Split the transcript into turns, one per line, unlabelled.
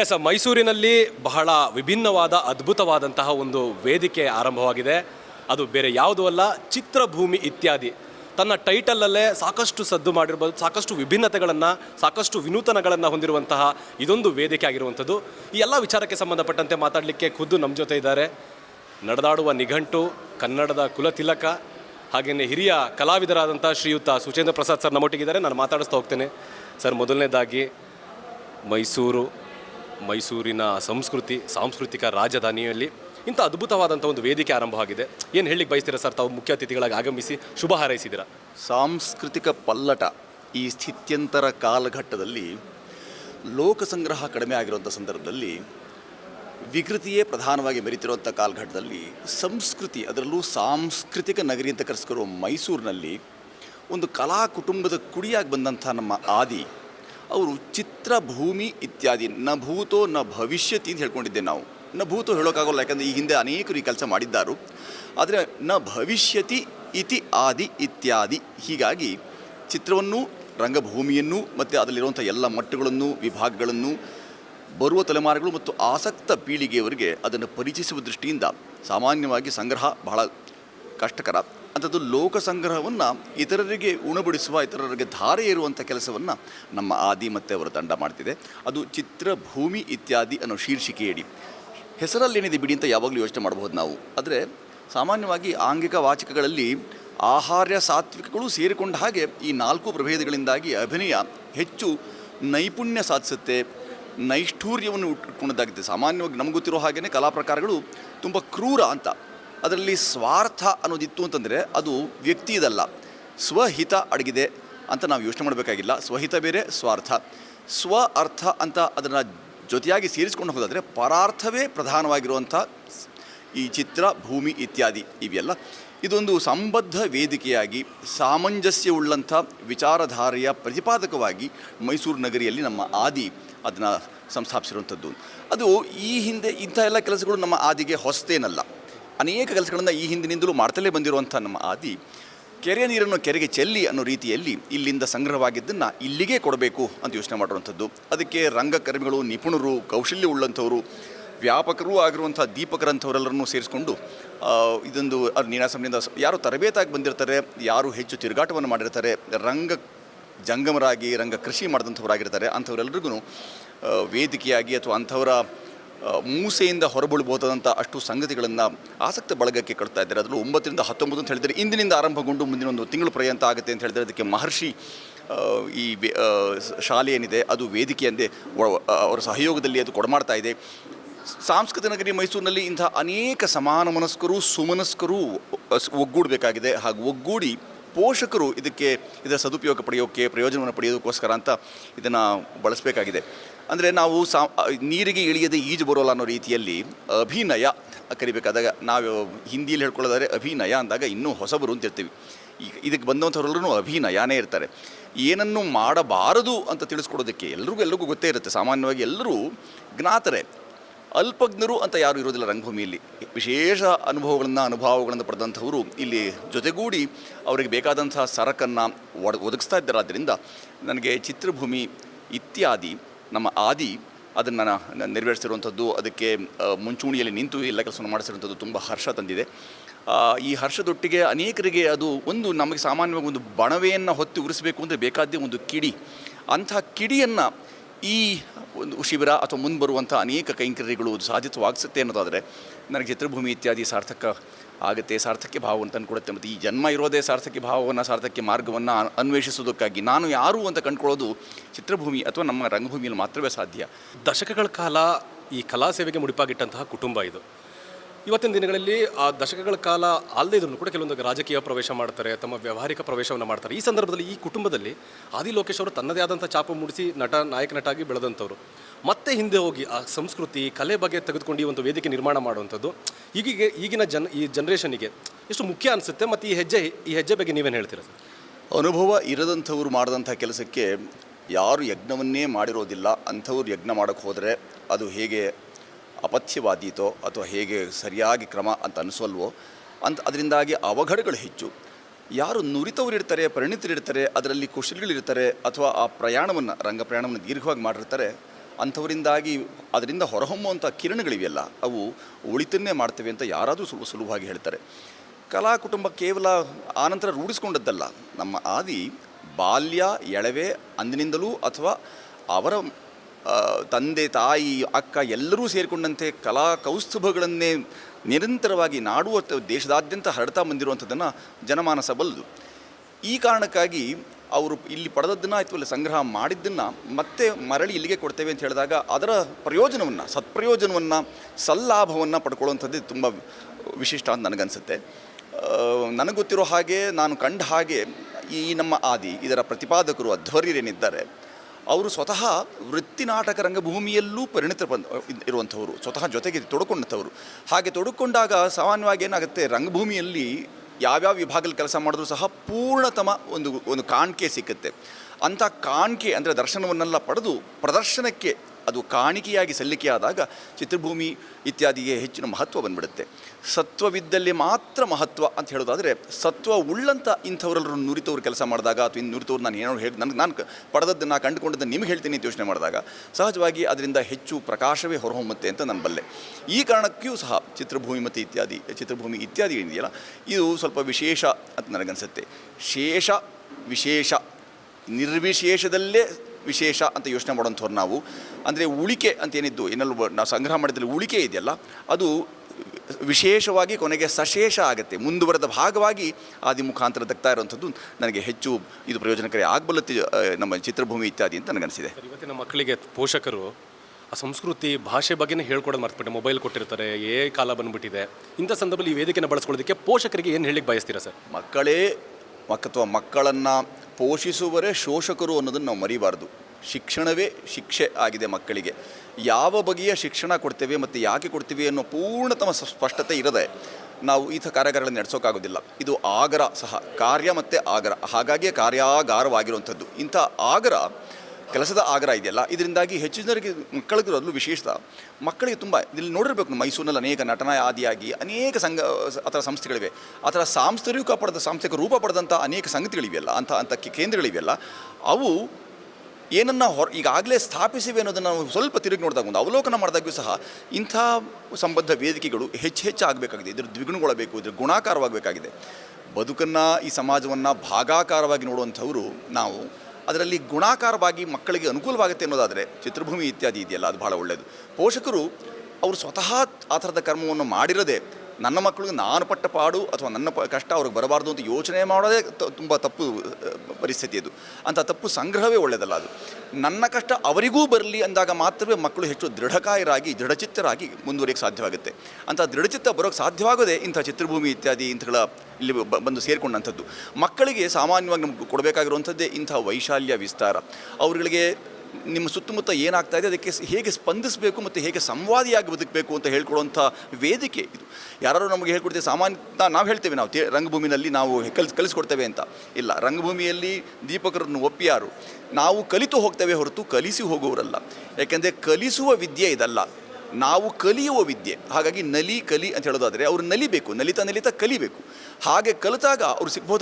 S ಮೈಸೂರಿನಲ್ಲಿ ಬಹಳ ವಿಭಿನ್ನವಾದ, ಅದ್ಭುತವಾದಂತಹ ಒಂದು ವೇದಿಕೆ ಆರಂಭವಾಗಿದೆ. ಅದು ಬೇರೆ ಯಾವುದೂ ಅಲ್ಲ, ಚಿತ್ರಭೂಮಿ ಇತ್ಯಾದಿ. ತನ್ನ ಟೈಟಲಲ್ಲೇ ಸಾಕಷ್ಟು ಸದ್ದು ಮಾಡಿರ್ಬೋದು ಸಾಕಷ್ಟು ವಿಭಿನ್ನತೆಗಳನ್ನು, ಸಾಕಷ್ಟು ವಿನೂತನಗಳನ್ನು ಹೊಂದಿರುವಂತಹ ಇದೊಂದು ವೇದಿಕೆ ಆಗಿರುವಂಥದ್ದು. ಈ ಎಲ್ಲ ವಿಚಾರಕ್ಕೆ ಸಂಬಂಧಪಟ್ಟಂತೆ ಮಾತಾಡಲಿಕ್ಕೆ ಖುದ್ದು ನಮ್ಮ ಜೊತೆ ಇದ್ದಾರೆ. ನಡೆದಾಡುವ ನಿಘಂಟು, ಕನ್ನಡದ ಕುಲತಿಲಕ ಹಾಗೆಯೇ ಹಿರಿಯ ಕಲಾವಿದರಾದಂಥ ಶ್ರೀಯುತ ಸುಚೇಂದ್ರ ಪ್ರಸಾದ್ ಸರ್ ನಮ್ಮೊಟ್ಟಿಗಿದ್ದಾರೆ. ನಾನು ಮಾತಾಡಿಸ್ತಾ ಹೋಗ್ತೇನೆ. ಸರ್, ಮೊದಲನೇದಾಗಿ ಮೈಸೂರು ಮೈಸೂರಿನ ಸಂಸ್ಕೃತಿ, ಸಾಂಸ್ಕೃತಿಕ ರಾಜಧಾನಿಯಲ್ಲಿ ಇಂಥ ಅದ್ಭುತವಾದಂಥ ಒಂದು ವೇದಿಕೆ ಆರಂಭವಾಗಿದೆ. ಏನು ಹೇಳಲಿಕ್ಕೆ ಬಯಸ್ತೀರಾ ಸರ್? ತಾವು ಮುಖ್ಯ ಅತಿಥಿಗಳಾಗಿ ಆಗಮಿಸಿ ಶುಭ ಹಾರೈಸಿದಿರ
ಸಾಂಸ್ಕೃತಿಕ ಪಲ್ಲಟ ಈ ಸ್ಥಿತ್ಯಂತರ ಕಾಲಘಟ್ಟದಲ್ಲಿ ಲೋಕಸಂಗ್ರಹ ಕಡಿಮೆ ಆಗಿರುವಂಥ ಸಂದರ್ಭದಲ್ಲಿ ವಿಕೃತಿಯೇ ಪ್ರಧಾನವಾಗಿ ಮೆರಿತಿರುವಂಥ ಕಾಲಘಟ್ಟದಲ್ಲಿ ಸಂಸ್ಕೃತಿ, ಅದರಲ್ಲೂ ಸಾಂಸ್ಕೃತಿಕ ನಗರಿ ಅಂತ ಕರೆಸ್ಕೊರುವ ಮೈಸೂರಿನಲ್ಲಿ ಒಂದು ಕಲಾ ಕುಟುಂಬದ ಕುಡಿಯಾಗಿ ಬಂದಂಥ ನಮ್ಮ ಆದಿ ಅವರು ಚಿತ್ರಭೂಮಿ ಇತ್ಯಾದಿ, ನ ಭೂತೋ ನ ಭವಿಷ್ಯತಿ ಅಂತ ಹೇಳ್ಕೊಂಡಿದ್ದೆ ನಾವು. ನ ಭೂತೋ ಹೇಳೋಕ್ಕಾಗೋಲ್ಲ, ಯಾಕಂದರೆ ಈ ಹಿಂದೆ ಅನೇಕರು ಈ ಕೆಲಸ ಮಾಡಿದ್ದಾರು. ಆದರೆ ನ ಭವಿಷ್ಯತಿ ಇತಿ ಆದಿ ಇತ್ಯಾದಿ, ಹೀಗಾಗಿ ಚಿತ್ರವನ್ನು, ರಂಗಭೂಮಿಯನ್ನು, ಮತ್ತು ಅದರಲ್ಲಿರುವಂಥ ಎಲ್ಲ ಮಟ್ಟಗಳನ್ನು, ವಿಭಾಗಗಳನ್ನು, ಬರುವ ತಲೆಮಾರುಗಳು ಮತ್ತು ಆಸಕ್ತ ಪೀಳಿಗೆಯವರಿಗೆ ಅದನ್ನು ಪರಿಚಯಿಸುವ ದೃಷ್ಟಿಯಿಂದ ಸಾಮಾನ್ಯವಾಗಿ ಸಂಗ್ರಹ ಬಹಳ ಕಷ್ಟಕರ. ಅಂಥದ್ದು ಲೋಕ ಸಂಗ್ರಹವನ್ನು ಇತರರಿಗೆ ಉಣಬಡಿಸುವ, ಇತರರಿಗೆ ಧಾರೆ ಇರುವಂಥ ಕೆಲಸವನ್ನು ನಮ್ಮ ಆದಿ ಮತ್ತೆ ಅವರ ತಂಡ ಮಾಡ್ತಿದೆ. ಅದು ಚಿತ್ರಭೂಮಿ ಇತ್ಯಾದಿ ಅನ್ನೋ ಶೀರ್ಷಿಕೆಯಡಿ. ಹೆಸರಲ್ಲೇನಿದೆ ಬಿಡಿ ಅಂತ ಯಾವಾಗಲೂ ಯೋಚನೆ ಮಾಡಬಹುದು ನಾವು. ಆದರೆ ಸಾಮಾನ್ಯವಾಗಿ ಆಂಗಿಕ ವಾಚಕಗಳಲ್ಲಿ ಆಹಾರ್ಯ ಸಾತ್ವಿಕಗಳು ಸೇರಿಕೊಂಡ ಹಾಗೆ ಈ ನಾಲ್ಕು ಪ್ರಭೇದಗಳಿಂದಾಗಿ ಅಭಿನಯ ಹೆಚ್ಚು ನೈಪುಣ್ಯ ಸಾಧಿಸುತ್ತೆ, ನೈಷ್ಠೂರ್ಯವನ್ನು ಇಟ್ಕೊಂಡದ್ದಾಗಿದೆ ಸಾಮಾನ್ಯವಾಗಿ ನಮ್ಗೆ ಗೊತ್ತಿರೋ ಹಾಗೆಯೇ ಕಲಾ ಪ್ರಕಾರಗಳು ತುಂಬ ಕ್ರೂರ ಅಂತ. ಅದರಲ್ಲಿ ಸ್ವಾರ್ಥ ಅನ್ನೋದಿತ್ತು ಅಂತಂದರೆ ಅದು ವ್ಯಕ್ತಿ ಇದಲ್ಲ. ಸ್ವಹಿತ ಅಡಗಿದೆ ಅಂತ ನಾವು ಯೋಚನೆ ಮಾಡಬೇಕಾಗಿಲ್ಲ. ಸ್ವಹಿತ ಬೇರೆ, ಸ್ವಾರ್ಥ. ಸ್ವ ಅರ್ಥ ಅಂತ ಅದನ್ನು ಜೊತೆಯಾಗಿ ಸೇರಿಸ್ಕೊಂಡು ಹೋದಾದರೆ ಪರಾರ್ಥವೇ ಪ್ರಧಾನವಾಗಿರುವಂಥ ಈ ಚಿತ್ರ, ಭೂಮಿ ಇತ್ಯಾದಿ ಇವೆಲ್ಲ. ಇದೊಂದು ಸಂಬದ್ಧ ವೇದಿಕೆಯಾಗಿ, ಸಾಮಂಜಸ್ಯವುಳ್ಳಂಥ ವಿಚಾರಧಾರೆಯ ಪ್ರತಿಪಾದಕವಾಗಿ ಮೈಸೂರು ನಗರಿಯಲ್ಲಿ ನಮ್ಮ ಆದಿ ಅದನ್ನು ಸಂಸ್ಥಾಪಿಸಿರುವಂಥದ್ದು. ಅದು ಈ ಹಿಂದೆ ಇಂಥ ಎಲ್ಲ ಕೆಲಸಗಳು ನಮ್ಮ ಆದಿಗೆ ಹೊಸತೇನಲ್ಲ. ಅನೇಕ ಕೆಲಸಗಳನ್ನು ಈ ಹಿಂದಿನಿಂದಲೂ ಮಾಡ್ತಲೇ ಬಂದಿರುವಂಥ ನಮ್ಮ ಆದಿ ಕೆರೆ ನೀರನ್ನು ಕೆರೆಗೆ ಚೆಲ್ಲಿ ಅನ್ನೋ ರೀತಿಯಲ್ಲಿ ಇಲ್ಲಿಂದ ಸಂಗ್ರಹವಾಗಿದ್ದನ್ನು ಇಲ್ಲಿಗೆ ಕೊಡಬೇಕು ಅಂತ ಯೋಚನೆ ಮಾಡಿರುವಂಥದ್ದು. ಅದಕ್ಕೆ ರಂಗಕರ್ಮಿಗಳು ನಿಪುಣರು, ಕೌಶಲ್ಯ ಉಳ್ಳಂಥವರು, ವ್ಯಾಪಕರೂ ಆಗಿರುವಂಥ ದೀಪಕರಂಥವರೆಲ್ಲರನ್ನು ಸೇರಿಸಿಕೊಂಡು ಇದೊಂದು ನೀನಾಸಂನಿಂದ ಯಾರು ತರಬೇತಾಗಿ ಬಂದಿರ್ತಾರೆ, ಯಾರು ಹೆಚ್ಚು ತಿರುಗಾಟವನ್ನು ಮಾಡಿರ್ತಾರೆ, ರಂಗ ಜಂಗಮರಾಗಿ, ರಂಗ ಕೃಷಿ ಮಾಡಿದಂಥವರಾಗಿರ್ತಾರೆ ಅಂಥವರೆಲ್ಲರಿಗೂ ವೇದಿಕೆಯಾಗಿ ಅಥವಾ ಅಂಥವರ ಮೂಸೆಯಿಂದ ಹೊರಬೀಳ್ಬೋದಾದಂಥ ಅಷ್ಟು ಸಂಗತಿಗಳನ್ನು ಆಸಕ್ತ ಬಳಗಕ್ಕೆ ಕೊಡ್ತಾ ಇದ್ದಾರೆ. ಅದರಲ್ಲೂ ಒಂಬತ್ತರಿಂದ ಹತ್ತೊಂಬತ್ತು ಅಂತ ಹೇಳಿದರೆ ಇಂದಿನಿಂದ ಆರಂಭಗೊಂಡು ಮುಂದಿನ ಒಂದು ತಿಂಗಳು ಪ್ರಯಂತ ಆಗುತ್ತೆ ಅಂತ ಹೇಳಿದರೆ ಅದಕ್ಕೆ ಮಹರ್ಷಿ ಈ ಶಾಲೆ ಏನಿದೆ ಅದು ವೇದಿಕೆಯಂದೇ ಅಂದೇ ಅವರ ಸಹಯೋಗದಲ್ಲಿ ಅದು ಕೊಡಮಾಡ್ತಾ ಇದೆ. ಸಾಂಸ್ಕೃತಿಕ ನಗರಿ ಮೈಸೂರಿನಲ್ಲಿ ಇಂಥ ಅನೇಕ ಸಮಾನ ಮನಸ್ಕರು, ಸುಮನಸ್ಕರು ಒಗ್ಗೂಡಬೇಕಾಗಿದೆ. ಹಾಗೂ ಒಗ್ಗೂಡಿ ಪೋಷಕರು ಇದಕ್ಕೆ, ಇದರ ಸದುಪಯೋಗ ಪಡೆಯೋಕ್ಕೆ ಪ್ರಯೋಜನವನ್ನು ಪಡೆಯೋದಕ್ಕೋಸ್ಕರ ಅಂತ ಇದನ್ನು ಬಳಸಬೇಕಾಗಿದೆ. ಅಂದರೆ ನಾವು ಸಾ ನೀರಿಗೆ ಇಳಿಯದೆ ಈಜು ಬರೋಲ್ಲ ಅನ್ನೋ ರೀತಿಯಲ್ಲಿ ಅಭಿನಯ ಕರಿಬೇಕಾದಾಗ ನಾವು ಹಿಂದಿಯಲ್ಲಿ ಹೇಳ್ಕೊಳ್ಳೋದಾದ್ರೆ ಅಭಿನಯ ಅಂದಾಗ ಇನ್ನೂ ಹೊಸಬರು ಅಂತ ಇರ್ತೀವಿ. ಈಗ ಇದಕ್ಕೆ ಬಂದಂಥವ್ರೆಲ್ಲರೂ ಅಭಿನಯನೇ ಇರ್ತಾರೆ. ಏನನ್ನು ಮಾಡಬಾರದು ಅಂತ ತಿಳಿಸ್ಕೊಡೋದಕ್ಕೆ ಎಲ್ರಿಗೂ ಎಲ್ರಿಗೂ ಗೊತ್ತೇ ಇರುತ್ತೆ. ಸಾಮಾನ್ಯವಾಗಿ ಎಲ್ಲರೂ ಜ್ಞಾತರೆ, ಅಲ್ಪಜ್ಞರು ಅಂತ ಯಾರು ಇರೋದಿಲ್ಲ ರಂಗಭೂಮಿಯಲ್ಲಿ. ವಿಶೇಷ ಅನುಭವಗಳನ್ನು ಅನುಭವಗಳನ್ನು ಪಡೆದಂಥವರು ಇಲ್ಲಿ ಜೊತೆಗೂಡಿ ಅವರಿಗೆ ಬೇಕಾದಂಥ ಸರಕನ್ನು ಒಡ ಒದಗಿಸ್ತಾ ಇದ್ದಾರೆ. ನನಗೆ ಚಿತ್ರಭೂಮಿ ಇತ್ಯಾದಿ ನಮ್ಮ ಆದಿ ಅದನ್ನು ನೆರವೇರಿಸಿರುವಂಥದ್ದು ಅದಕ್ಕೆ ಮುಂಚೂಣಿಯಲ್ಲಿ ನಿಂತು ಎಲ್ಲ ಕೆಲಸವನ್ನು ಮಾಡಿಸಿರುವಂಥದ್ದು ತುಂಬ ಹರ್ಷ ತಂದಿದೆ. ಈ ಹರ್ಷದೊಟ್ಟಿಗೆ ಅನೇಕರಿಗೆ ಅದು ಒಂದು ನಮಗೆ ಸಾಮಾನ್ಯವಾಗಿ ಒಂದು ಬಣವೆಯನ್ನು ಹೊತ್ತಿ ಉರಿಸಬೇಕು ಅಂದರೆ ಬೇಕಾದ್ದೇ ಒಂದು ಕಿಡಿ. ಅಂಥ ಕಿಡಿಯನ್ನು ಈ ಒಂದು ಶಿಬಿರ ಅಥವಾ ಮುಂದೆ ಬರುವಂಥ ಅನೇಕ ಕೈಂಕರ್ಯಗಳು ಸಾಧಿತವಾಗಿಸುತ್ತೆ ಅನ್ನೋದಾದರೆ ನನಗೆ ಚಿತ್ರಭೂಮಿ ಇತ್ಯಾದಿ ಸಾರ್ಥಕ ಆಗುತ್ತೆ, ಸಾರ್ಥಕ್ಯ ಭಾವವನ್ನು ತಂದುಕೊಡುತ್ತೆ ಮತ್ತು ಈ ಜನ್ಮ ಇರೋದೇ ಸಾರ್ಥಕ್ಯ ಭಾವವನ್ನು, ಸಾರ್ಥಕ್ಯ ಮಾರ್ಗವನ್ನು ಅನ್ವೇಷಿಸೋದಕ್ಕಾಗಿ ನಾನು ಯಾರು ಅಂತ ಕಂಡುಕೊಳ್ಳೋದು ಚಿತ್ರಭೂಮಿ ಅಥವಾ ನಮ್ಮ ರಂಗಭೂಮಿಯಲ್ಲಿ ಮಾತ್ರವೇ ಸಾಧ್ಯ.
ದಶಕಗಳ ಕಾಲ ಈ ಕಲಾ ಸೇವೆಗೆ ಮುಡಿಪಾಗಿಟ್ಟಂತಹ ಕುಟುಂಬ ಇದು. ಇವತ್ತಿನ ದಿನಗಳಲ್ಲಿ ಆ ದಶಕಗಳ ಕಾಲ ಅಲ್ಲದೇ ಇದ್ರೂ ಕೂಡ ಕೆಲವೊಂದು ರಾಜಕೀಯ ಪ್ರವೇಶ ಮಾಡ್ತಾರೆ, ತಮ್ಮ ವ್ಯಾವಹಾರಿಕ ಪ್ರವೇಶವನ್ನು ಮಾಡ್ತಾರೆ. ಈ ಸಂದರ್ಭದಲ್ಲಿ ಈ ಕುಟುಂಬದಲ್ಲಿ ಆದಿ ಲೋಕೇಶ್ ಅವರು ತನ್ನದೇ ಆದಂಥ ಚಾಪು ಮೂಡಿಸಿ ನಟ ನಾಯಕ ನಟಾಗಿ ಬೆಳೆದಂಥವ್ರು. ಮತ್ತೆ ಹಿಂದೆ ಹೋಗಿ ಆ ಸಂಸ್ಕೃತಿ, ಕಲೆ ಬಗ್ಗೆ ತೆಗೆದುಕೊಂಡು ಒಂದು ವೇದಿಕೆ ನಿರ್ಮಾಣ ಮಾಡುವಂಥದ್ದು, ಈಗೀಗ, ಈಗಿನ ಜನ, ಈ ಜನ್ರೇಷನಿಗೆ ಎಷ್ಟು ಮುಖ್ಯ ಅನಿಸುತ್ತೆ ಮತ್ತು ಈ ಹೆಜ್ಜೆ ಈ ಹೆಜ್ಜೆ ಬಗ್ಗೆ ನೀವೇನು ಹೇಳ್ತೀರಾ ಸರ್?
ಅನುಭವ ಇರದಂಥವ್ರು ಮಾಡಿದಂಥ ಕೆಲಸಕ್ಕೆ ಯಾರು ಯಜ್ಞವನ್ನೇ ಮಾಡಿರೋದಿಲ್ಲ, ಅಂಥವ್ರು ಯಜ್ಞ ಮಾಡೋಕ್ಕೆ ಹೋದರೆ ಅದು ಹೇಗೆ ಅಪಥ್ಯವಾದೀತೋ ಅಥವಾ ಹೇಗೆ ಸರಿಯಾಗಿ ಕ್ರಮ ಅಂತ ಅನಿಸೋಲ್ವೋ ಅಂತ ಅದರಿಂದಾಗಿ ಅವಘಡಗಳು ಹೆಚ್ಚು. ಯಾರು ನುರಿತವರಿರ್ತಾರೆ, ಪರಿಣಿತರಿರ್ತಾರೆ, ಅದರಲ್ಲಿ ಕುಶಲಿಗಳಿರ್ತಾರೆ ಅಥವಾ ಆ ಪ್ರಯಾಣವನ್ನು ರಂಗ ಪ್ರಯಾಣವನ್ನು ದೀರ್ಘವಾಗಿ ಮಾಡಿರ್ತಾರೆ, ಅಂಥವರಿಂದಾಗಿ ಅದರಿಂದ ಹೊರಹೊಮ್ಮುವಂಥ ಕಿರಣಗಳಿವೆಯಲ್ಲ, ಅವು ಉಳಿತನ್ನೇ ಮಾಡ್ತವೆ ಅಂತ ಯಾರಾದರೂ ಸುಲಭ ಸುಲಭವಾಗಿ ಹೇಳ್ತಾರೆ. ಕಲಾ ಕುಟುಂಬ ಕೇವಲ ಆನಂತರ ರೂಢಿಸ್ಕೊಂಡದ್ದಲ್ಲ, ನಮ್ಮ ಆದಿ ಬಾಲ್ಯ, ಎಳವೆ ಅಂದಿನಿಂದಲೂ ಅಥವಾ ಅವರ ತಂದೆ, ತಾಯಿ, ಅಕ್ಕ ಎಲ್ಲರೂ ಸೇರಿಕೊಂಡಂತೆ ಕಲಾ ಕೌಸ್ತುಭಗಳನ್ನೇ ನಿರಂತರವಾಗಿ ನಾಡುವ ದೇಶದಾದ್ಯಂತ ಹರಡ್ತಾ ಬಂದಿರುವಂಥದ್ದನ್ನು ಜನಮಾನಸ ಬಲ್ಲದು ಈ ಕಾರಣಕ್ಕಾಗಿ ಅವರು ಇಲ್ಲಿ ಪಡೆದದ್ದನ್ನು ಅಲ್ಲಿ ಸಂಗ್ರಹ ಮಾಡಿದ್ದನ್ನು ಮತ್ತೆ ಮರಳಿ ಇಲ್ಲಿಗೆ ಕೊಡ್ತೇವೆ ಅಂತ ಹೇಳಿದಾಗ ಅದರ ಪ್ರಯೋಜನವನ್ನು, ಸತ್ಪ್ರಯೋಜನವನ್ನು, ಸಲ್ಲಾಭವನ್ನು ಪಡ್ಕೊಳ್ಳುವಂಥದ್ದು ತುಂಬ ವಿಶಿಷ್ಟ ಅಂತ ನನಗನ್ಸುತ್ತೆ. ನನಗೆ ಗೊತ್ತಿರೋ ಹಾಗೆ ನಾನು ಕಂಡ ಹಾಗೆ ಈ ನಮ್ಮ ಆದಿ, ಇದರ ಪ್ರತಿಪಾದಕರು, ಅಧ್ವರ್ಯರೇನಿದ್ದಾರೆ ಅವರು ಸ್ವತಃ ವೃತ್ತಿ ನಾಟಕ ರಂಗಭೂಮಿಯಲ್ಲೂ ಪರಿಣಿತ ಬಂದ ಇರುವಂಥವರು. ಸ್ವತಃ ಜೊತೆಗೆ ತೊಡಕೊಂಡಂಥವ್ರು. ಹಾಗೆ ತೊಡಕೊಂಡಾಗ ಸಾಮಾನ್ಯವಾಗಿ ಏನಾಗುತ್ತೆ, ರಂಗಭೂಮಿಯಲ್ಲಿ ಯಾವ್ಯಾವ ವಿಭಾಗದಲ್ಲಿ ಕೆಲಸ ಮಾಡಿದ್ರೂ ಸಹ ಪೂರ್ಣತಮ ಒಂದು ಒಂದು ಕಾಣಿಕೆ ಸಿಕ್ಕುತ್ತೆ. ಅಂಥ ಕಾಣಿಕೆ ಅಂದರೆ ದರ್ಶನವನ್ನೆಲ್ಲ ಪಡೆದು ಪ್ರದರ್ಶನಕ್ಕೆ ಅದು ಕಾಣಿಕೆಯಾಗಿ ಸಲ್ಲಿಕೆಯಾದಾಗ ಚಿತ್ರಭೂಮಿ ಇತ್ಯಾದಿಗೆ ಹೆಚ್ಚಿನ ಮಹತ್ವ ಬಂದ್ಬಿಡುತ್ತೆ. ಸತ್ವವಿದ್ದಲ್ಲಿ ಮಾತ್ರ ಮಹತ್ವ ಅಂತ ಹೇಳೋದಾದರೆ ಸತ್ವ ಉಳ್ಳಂಥ ಇಂಥವರೆಲ್ಲರೂ ನುರಿತವ್ರು ಕೆಲಸ ಮಾಡಿದಾಗ ಅಥವಾ ಇನ್ನು ನುರಿತವ್ರು ನಾನು ಏನೋ ಹೇಳಿ ನನಗೆ ನಾನು ಪಡೆದದ್ದನ್ನು ಕಂಡುಕೊಂಡದ್ದು ನಿಮಗೆ ಹೇಳ್ತೀನಿ ಅಂತ ಯೋಚನೆ ಮಾಡಿದಾಗ ಸಹಜವಾಗಿ ಅದರಿಂದ ಹೆಚ್ಚು ಪ್ರಕಾಶವೇ ಹೊರಹೊಮ್ಮುತ್ತೆ ಅಂತ ನಾನು ಈ ಕಾರಣಕ್ಕೂ ಸಹ ಚಿತ್ರಭೂಮಿ ಮತ್ತು ಇತ್ಯಾದಿ, ಚಿತ್ರಭೂಮಿ ಇತ್ಯಾದಿ ಏನಿದೆಯಲ್ಲ, ಇದು ಸ್ವಲ್ಪ ವಿಶೇಷ ಅಂತ ನನಗನ್ಸುತ್ತೆ. ಶೇಷ, ವಿಶೇಷ, ನಿರ್ವಿಶೇಷದಲ್ಲೇ ವಿಶೇಷ ಅಂತ ಯೋಚನೆ ಮಾಡೋಂಥವ್ರು ನಾವು. ಅಂದರೆ ಉಳಿಕೆ ಅಂತ ಏನಿದ್ದು ಏನಲ್ಲ ನಾವು ಸಂಗ್ರಹ ಮಾಡಿದಲ್ಲಿ ಉಳಿಕೆ ಇದೆಯಲ್ಲ ಅದು ವಿಶೇಷವಾಗಿ ಕೊನೆಗೆ ಸಶೇಷ ಆಗುತ್ತೆ. ಮುಂದುವರೆದ ಭಾಗವಾಗಿ ಆದಿ ಮುಖಾಂತರ ದಕ್ತಾ ಇರುವಂಥದ್ದು ನನಗೆ ಹೆಚ್ಚು ಇದು ಪ್ರಯೋಜನಕಾರಿ ಆಗಬಲ್ಲತ್ತೆ ನಮ್ಮ ಚಿತ್ರಭೂಮಿ ಇತ್ಯಾದಿ ಅಂತ ನನಗನ್ಸಿದೆ
ಇವತ್ತಿನ ಮಕ್ಕಳಿಗೆ ಪೋಷಕರು ಆ ಸಂಸ್ಕೃತಿ ಭಾಷೆ ಬಗ್ಗೆನೇ ಹೇಳ್ಕೊಡೋದು ಮರ್ತ್ಬಿಟ್ಟೆ ಮೊಬೈಲ್ ಕೊಟ್ಟಿರ್ತಾರೆ ಏ ಕಾಲ ಬಂದುಬಿಟ್ಟಿದೆ. ಇಂಥ ಸಂದರ್ಭದಲ್ಲಿ ಈ ವೇದಿಕೆನ ಬಳಸ್ಕೊಳ್ಳೋದಕ್ಕೆ ಪೋಷಕರಿಗೆ ಏನು ಹೇಳಿಕ್ಕೆ ಬಯಸ್ತೀರಾ ಸರ್?
ಮಕ್ಕಳೇ ಮಕ್ ಅಥವಾ ಮಕ್ಕಳನ್ನು ಪೋಷಿಸುವರೇ ಶೋಷಕರು ಅನ್ನೋದನ್ನು ನಾವು ಮರಿಬಾರ್ದು. ಶಿಕ್ಷಣವೇ ಶಿಕ್ಷೆ ಆಗಿದೆ ಮಕ್ಕಳಿಗೆ. ಯಾವ ಬಗೆಯ ಶಿಕ್ಷಣ ಕೊಡ್ತೇವೆ ಮತ್ತು ಯಾಕೆ ಕೊಡ್ತೀವಿ ಅನ್ನೋ ಪೂರ್ಣತಮ ಸ್ಪಷ್ಟತೆ ಇರದೆ ನಾವು ಈ ಥರ ಕಾರ್ಯಗಳನ್ನು ನಡೆಸೋಕ್ಕಾಗೋದಿಲ್ಲ ಇದು ಆಗರ ಸಹ. ಕಾರ್ಯ ಮತ್ತು ಆಗರ. ಹಾಗಾಗಿ ಕಾರ್ಯಾಗಾರವಾಗಿರುವಂಥದ್ದು. ಇಂಥ ಆಗರ ಕೆಲಸದ ಆಗ್ರಹ ಇದೆಯಲ್ಲ, ಇದರಿಂದಾಗಿ ಹೆಚ್ಚು ಜನರಿಗೆ ಮಕ್ಕಳಿಗೆ ಅದರಲ್ಲೂ ವಿಶೇಷ. ಮಕ್ಕಳಿಗೆ ತುಂಬ, ಇಲ್ಲಿ ನೋಡಿರ್ಬೇಕು ಮೈಸೂರಿನಲ್ಲಿ ಅನೇಕ ನಟನ ಆದಿಯಾಗಿ ಅನೇಕ ಸಂಘ, ಆ ಸಂಸ್ಥೆಗಳಿವೆ. ಆ ಥರ ಸಾಂಸ್ಥರಿಕ ಪಡೆದ ಸಾಂಸ್ಥಿಕ ರೂಪ ಪಡೆದಂಥ ಅನೇಕ ಸಂಗತಿಗಳಿವೆಯಲ್ಲ ಅಂಥ ಅಂಥ ಕೇಂದ್ರಗಳಿವೆಯಲ್ಲ, ಅವು ಏನನ್ನು ಹೊರ, ಈಗಾಗಲೇ ಸ್ಥಾಪಿಸಿವೆ ಅನ್ನೋದನ್ನು ನಾವು ಸ್ವಲ್ಪ ತಿರುಗಿ ನೋಡಿದಾಗ ಒಂದು ಅವಲೋಕನ ಮಾಡಿದಾಗ್ಯೂ ಸಹ ಇಂಥ ಸಂಬಂಧ ವೇದಿಕೆಗಳು ಹೆಚ್ಚು ಹೆಚ್ಚು ಆಗಬೇಕಾಗಿದೆ ಇದ್ರ ದ್ವಿಗುಣಗೊಳ್ಳಬೇಕು, ಇದ್ರ ಗುಣಾಕಾರವಾಗಬೇಕಾಗಿದೆ. ಬದುಕನ್ನು, ಈ ಸಮಾಜವನ್ನು ಭಾಗಾಕಾರವಾಗಿ ನೋಡುವಂಥವರು ನಾವು ಅದರಲ್ಲಿ ಗುಣಾಕಾರವಾಗಿ ಮಕ್ಕಳಿಗೆ ಅನುಕೂಲವಾಗುತ್ತೆ ಅನ್ನೋದಾದರೆ ಚಿತ್ರಭೂಮಿ ಇತ್ಯಾದಿ ಇದೆಯಲ್ಲ, ಅದು ಭಾಳ ಒಳ್ಳೆಯದು ಪೋಷಕರು ಅವರು ಸ್ವತಃ ಆ ಥರದ ಕರ್ಮವನ್ನು ಮಾಡಿರದೆ ನನ್ನ ಮಕ್ಕಳಿಗೆ ನಾನು ಪಟ್ಟ ಪಾಡು ಅಥವಾ ನನ್ನ ಕಷ್ಟ ಅವ್ರಿಗೆ ಬರಬಾರ್ದು ಅಂತ ಯೋಚನೆ ಮಾಡೋದೇ ತುಂಬ ತಪ್ಪು ಪರಿಸ್ಥಿತಿ ಅದು. ಅಂಥ ತಪ್ಪು ಸಂಗ್ರಹವೇ ಒಳ್ಳೆಯದಲ್ಲ ಅದು. ನನ್ನ ಕಷ್ಟ ಅವರಿಗೂ ಬರಲಿ ಅಂದಾಗ ಮಾತ್ರವೇ ಮಕ್ಕಳು ಹೆಚ್ಚು ದೃಢಕಾಯರಾಗಿ, ದೃಢಚಿತ್ತರಾಗಿ ಮುಂದುವರಿಯಕ್ಕೆ ಸಾಧ್ಯವಾಗುತ್ತೆ. ಅಂಥ ದೃಢಚಿತ್ತ ಬರೋಕ್ಕೆ ಸಾಧ್ಯವಾಗೋದೇ ಇಂಥ ಚಿತ್ರಭೂಮಿ ಇತ್ಯಾದಿ ಇಂಥಗಳ ಇಲ್ಲಿ ಬಂದು ಸೇರಿಕೊಂಡಂಥದ್ದು. ಮಕ್ಕಳಿಗೆ ಸಾಮಾನ್ಯವಾಗಿ ನಮ್ಗೆ ಕೊಡಬೇಕಾಗಿರುವಂಥದ್ದೇ ಇಂಥ ವೈಶಾಲ್ಯ ವಿಸ್ತಾರ. ಅವ್ರುಗಳಿಗೆ ನಿಮ್ಮ ಸುತ್ತಮುತ್ತ ಏನಾಗ್ತಾ ಇದೆ, ಅದಕ್ಕೆ ಹೇಗೆ ಸ್ಪಂದಿಸಬೇಕು ಮತ್ತು ಹೇಗೆ ಸಂವಾದಿಯಾಗಿ ಬದುಕಬೇಕು ಅಂತ ಹೇಳ್ಕೊಡುವಂಥ ವೇದಿಕೆ ಇದು. ಯಾರು ನಮಗೆ ಹೇಳ್ಕೊಡ್ತೀವಿ ಸಾಮಾನ್ಯ ನಾವು ಹೇಳ್ತೇವೆ ನಾವು ರಂಗಭೂಮಿಯಲ್ಲಿ ರಂಗಭೂಮಿನಲ್ಲಿ ನಾವು ಕಲ್ ಕಲಿಸ್ಕೊಡ್ತೇವೆ ಅಂತ. ಇಲ್ಲ, ರಂಗಭೂಮಿಯಲ್ಲಿ ದೀಪಕರನ್ನು ಒಪ್ಪಿಯಾರು. ನಾವು ಕಲಿತು ಹೋಗ್ತೇವೆ ಹೊರತು ಕಲಿಸಿ ಹೋಗುವವರಲ್ಲ. ಯಾಕೆಂದರೆ ಕಲಿಸುವ ವಿದ್ಯೆ ಇದಲ್ಲ. ನಾವು ಕಲಿಯುವ ವಿದ್ಯೆ. ಹಾಗಾಗಿ ನಲಿ, ಕಲಿ ಅಂತ ಹೇಳೋದಾದರೆ ಅವರು ನಲಿಬೇಕು, ನಲಿತಾ ನಲಿತಾ ಕಲಿಬೇಕು. ಹಾಗೆ ಕಲಿತಾಗ ಅವರು ಸಿಗ್ಬೋದು